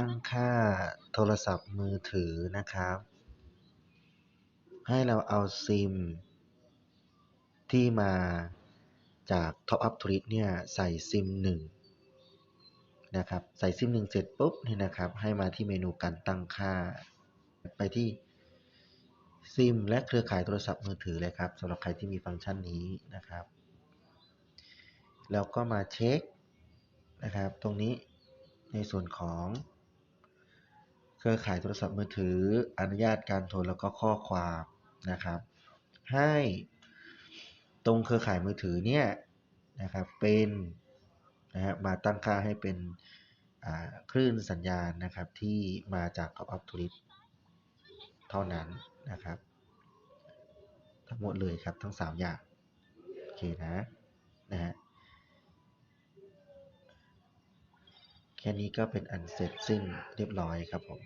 ตั้งค่าโทรศัพท์มือถือนะครับ ให้เราเอาซิม ที่มาจาก Top Up t r i t เนี่ยใส่ซิมหนึ่งนะครับ ใส่ซิมหนึ่งเสร็จปุ๊บเนี่ยนะครับ ให้มาที่เมนูการตั้งค่า ไปที่ซิมและเครือข่ายโทรศัพท์มือถือเลยครับสำหรับใครที่มีฟังก์ชันนี้นะครับ แล้วก็มาเช็คนะครับ ตรงนี้ในส่วนของ รือข่ายโทรศัพท์มือถือ อนุญาตการโทรแล้วก็ข้อความนะครับ ให้ตรงเครือข่ายมือถือเนี่ยนะครับเป็นนะฮะมาตั้งค่าให้เป็นอ่าคลื่นสัญญาณนะครับที่มาจาก Top Up Tourist เท่านั้นนะครับ ทั้งหมดเลยครับทั้ง 3 อย่าง โอเคนะนะฮะแค่นี้ก็เป็นอันเสร็จสิ้นเรียบร้อยครับผม